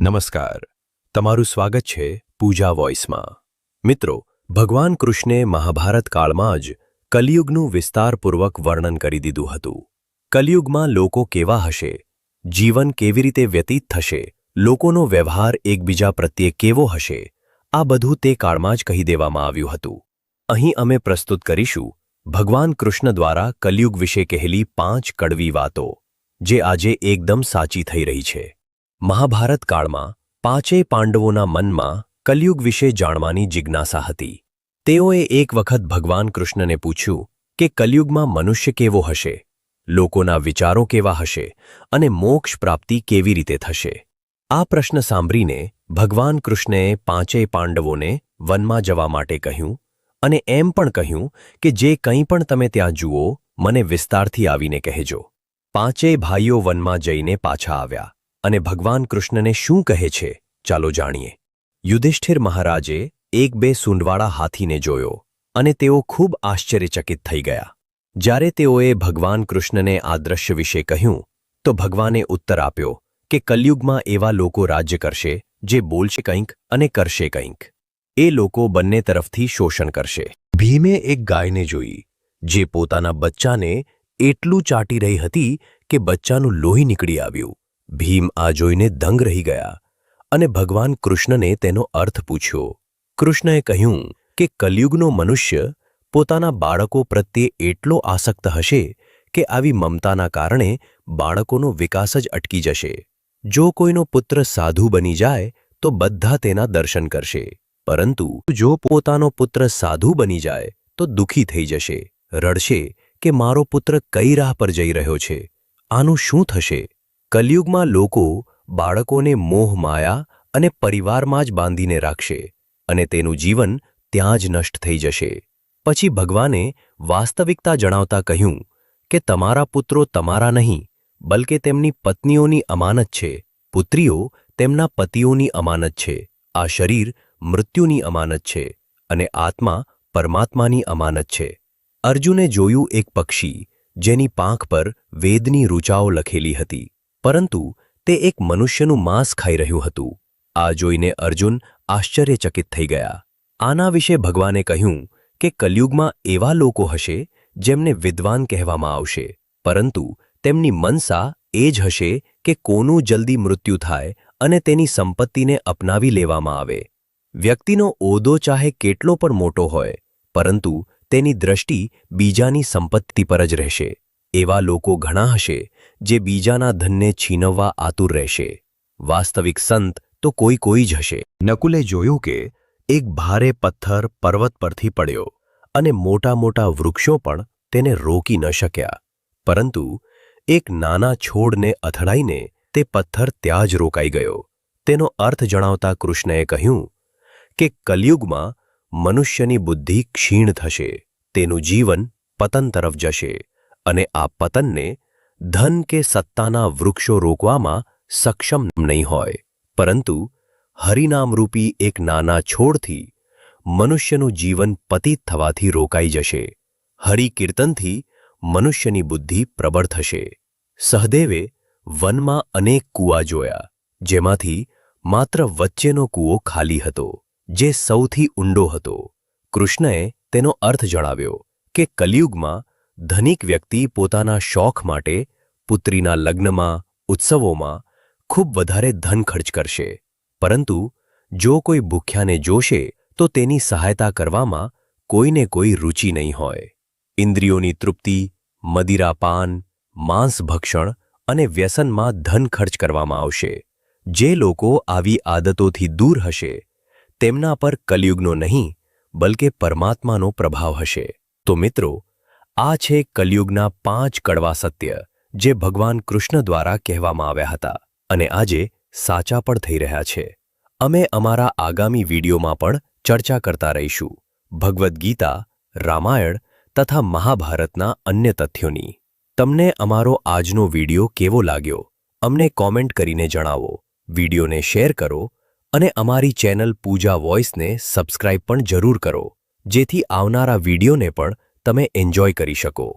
નમસ્કાર. તમારું સ્વાગત છે પૂજા વોઇસમાં. મિત્રો, ભગવાન કૃષ્ણે મહાભારત કાળમાં જ કલિયુગનું વિસ્તારપૂર્વક વર્ણન કરી દીધું હતું. કલિયુગમાં લોકો કેવા હશે? જીવન કેવી રીતે વ્યતીત થશે? લોકોનો વ્યવહાર એકબીજા પ્રત્યે કેવો હશે? આ બધું તે કાળમાં જ કહી દેવામાં આવ્યું હતું. અહીં અમે પ્રસ્તુત કરીશું ભગવાન કૃષ્ણ દ્વારા કલિયુગ વિશે કહેલી પાંચ કડવી વાતો, જે આજે એકદમ સાચી થઈ રહી છે. મહાભારત કાળમાં પાંચેય પાંડવોના મનમાં કલિયુગ વિશે જાણવાની જિજ્ઞાસા હતી. તેઓએ એક વખત ભગવાન કૃષ્ણને પૂછ્યું કે કલિયુગમાં મનુષ્ય કેવો હશે? લોકોના વિચારો કેવા હશે? અને મોક્ષ પ્રાપ્તિ કેવી રીતે થશે? આ પ્રશ્ન સાંભળીને ભગવાન કૃષ્ણએ પાંચેય પાંડવોને વનમાં જવા માટે કહ્યું અને એમ પણ કહ્યું કે જે કંઈ પણ તમે ત્યાં જુઓ, મને વિસ્તારથી આવીને કહેજો. પાંચેય ભાઈઓ વનમાં જઈને પાછા આવ્યા. અને ભગવાન કૃષ્ણને શું કહે છે? ચાલો જાણીએ. યુધિષ્ઠિર મહારાજે એક બે સૂંઢવાળા હાથીને જોયો અને તેઓ ખૂબ આશ્ચર્યચકિત થઈ ગયા. જ્યારે તેઓએ ભગવાન કૃષ્ણને આ દ્રશ્ય વિશે કહ્યું, તો ભગવાને ઉત્તર આપ્યો કે કલયુગમાં એવા લોકો રાજ્ય કરશે જે બોલશે કંઈક અને કરશે કંઈક. એ લોકો બંને તરફથી શોષણ કરશે. ભીમે એક ગાયને જોઈ, જે પોતાના બચ્ચાને એટલું ચાટી રહી હતી કે બચ્ચાનું લોહી નીકળી આવ્યું. ભીમ આ જોઈને દંગ રહી ગયા અને ભગવાન કૃષ્ણને તેનો અર્થ પૂછ્યો. કૃષ્ણએ કહ્યું કે કલયુગનો મનુષ્ય પોતાના બાળકો પ્રત્યે એટલો આસક્ત હશે કે આવી મમતાના કારણે બાળકોનો વિકાસ જ અટકી જશે. જો કોઈનો પુત્ર સાધુ બની જાય તો બધા તેના દર્શન કરશે. પરંતુ જો પોતાનો પુત્ર સાધુ બની જાય તો દુઃખી થઈ જશે. રડશે કે મારો પુત્ર કઈ રાહ પર જઈ રહ્યો છે? આનું શું થશે? કલયુગમાં લોકો બાળકોને મોહ, માયા અને પરિવારમાં જ બાંધીને રાખશે અને તેનું જીવન ત્યાં જ નષ્ટ થઈ જશે. પછી ભગવાને વાસ્તવિકતા જણાવતા કહ્યું કે તમારા પુત્રો તમારા નહીં, બલકે તેમની પત્નીઓની અમાનત છે, પુત્રીઓ તેમના પતિઓની અમાનત છે, આ શરીર મૃત્યુની અમાનત છે અને આત્મા પરમાત્માની અમાનત છે. અર્જુને જોયું એક પક્ષી જેની પાંખ પર વેદની રૂચાઓ લખેલી હતી. પરંતુ તે એક મનુષ્યનું માંસ ખાઈ રહ્યું હતું. આ જોઈને અર્જુન આશ્ચર્યચકિત થઈ ગયા. આના વિશે ભગવાને કહ્યું કે કલયુગમાં એવા લોકો હશે જેમને વિદ્વાન કહેવામાં આવશે, પરંતુ તેમની મનસા એ જ હશે કે કોનું જલ્દી મૃત્યુ થાય અને તેની સંપત્તિને અપનાવી લેવામાં આવે. વ્યક્તિનો ઓદો ચાહે કેટલો પણ મોટો હોય, પરંતુ તેની દ્રષ્ટિ બીજાની સંપત્તિ પર જ રહેશે. એવા લોકો ઘણા હશે જે બીજાના ધનને છીનવવા આતુર રહેશે. વાસ્તવિક સંત તો કોઈ કોઈ જ હશે. નકુલે જોયું કે એક ભારે પથ્થર પર્વત પરથી પડ્યો અને મોટા મોટા વૃક્ષો પણ તેને રોકી ન શક્યા. પરંતુ એક નાના છોડને અથડાઈને તે પથ્થર ત્યાં જ રોકાઈ ગયો. તેનો અર્થ જણાવતા કૃષ્ણએ કહ્યું કે કલયુગમાં મનુષ્યની બુદ્ધિ ક્ષીણ થશે, તેનું જીવન પતન તરફ જશે અને આ પતનને ધન કે સત્તાના વૃક્ષો રોકવામાં સક્ષમ નહીં હોય. પરંતુ હરિનામરૂપી એક નાના છોડથી મનુષ્યનું જીવન પતિત થવાથી રોકાઈ જશે. હરિકીર્તનથી મનુષ્યની બુદ્ધિ પ્રબળ થશે. સહદેવે વનમાં અનેક કૂવા જોયા, જેમાંથી માત્ર વચ્ચેનો કૂવો ખાલી હતો, જે સૌથી ઊંડો હતો. કૃષ્ણએ તેનો અર્થ જણાવ્યો કે કલિયુગમાં ધનિક વ્યક્તિ પોતાના શોખ માટે, પુત્રીના લગ્નમાં, ઉત્સવોમાં ખૂબ વધારે ધન ખર્ચ કરશે. પરંતુ, જો કોઈ ભૂખ્યાને જોશે, તો તેની સહાયતા કરવામાં કોઈને કોઈ રુચિ નહીં હોય. ઇન્દ્રિયોની તૃપ્તિ મદિરાપાન માંસભક્ષણ અને વ્યસનમાં ધન ખર્ચ કરવામાં આવશે. જે લોકો આવી આદતોથી દૂર હશે, તેમના પર કલયુગનો નહીં, બલકે પરમાત્માનો પ્રભાવ હશે. તો મિત્રો આ છે કલયુગના પાંચ કડવા સત્ય, જે ભગવાન કૃષ્ણ દ્વારા કહેવામાં આવ્યા હતા અને આજે સાચા પણ થઈ રહ્યા છે. અમે અમારા આગામી વિડીયોમાં પણ ચર્ચા કરતા રહીશું, ભગવદ્ ગીતા, રામાયણ તથા મહાભારતના અન્ય તથ્યોની. તમને અમારો આજનો વીડિયો કેવો લાગ્યો? અમને કોમેન્ટ કરીને જણાવો, વિડીયોને શેર કરો અને અમારી ચેનલ પૂજા વોઇસને સબસ્ક્રાઇબ પણ જરૂર કરો, જેથી આવનારા વિડીયોને પણ તમે એન્જોય કરી શકો.